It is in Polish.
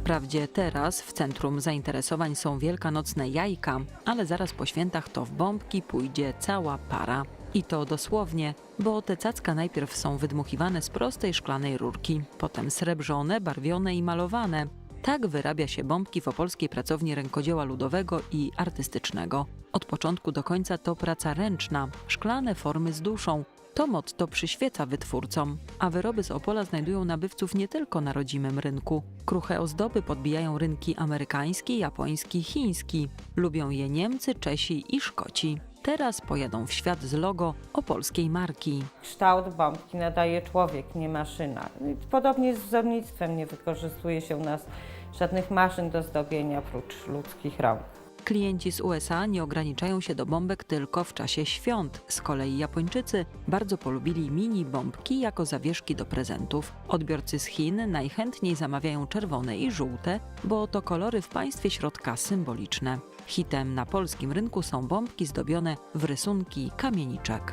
Wprawdzie teraz w centrum zainteresowań są wielkanocne jajka, ale zaraz po świętach to w bombki pójdzie cała para. I to dosłownie, bo te cacka najpierw są wydmuchiwane z prostej szklanej rurki, potem srebrzone, barwione i malowane. Tak wyrabia się bombki w opolskiej pracowni rękodzieła ludowego i artystycznego. Od początku do końca to praca ręczna, szklane formy z duszą. To motto przyświeca wytwórcom, a wyroby z Opola znajdują nabywców nie tylko na rodzimym rynku. Kruche ozdoby podbijają rynki amerykański, japoński, chiński. Lubią je Niemcy, Czesi i Szkoci. Teraz pojadą w świat z logo opolskiej marki. Kształt bombki nadaje człowiek, nie maszyna. I Podobnie z wzornictwem, nie wykorzystuje się u nas żadnych maszyn do zdobienia prócz ludzkich rąk. Klienci z USA nie ograniczają się do bombek tylko w czasie świąt. Z kolei Japończycy bardzo polubili mini bombki jako zawieszki do prezentów. Odbiorcy z Chin najchętniej zamawiają czerwone i żółte, bo to kolory w państwie środka symboliczne. Hitem na polskim rynku są bombki zdobione w rysunki kamieniczek.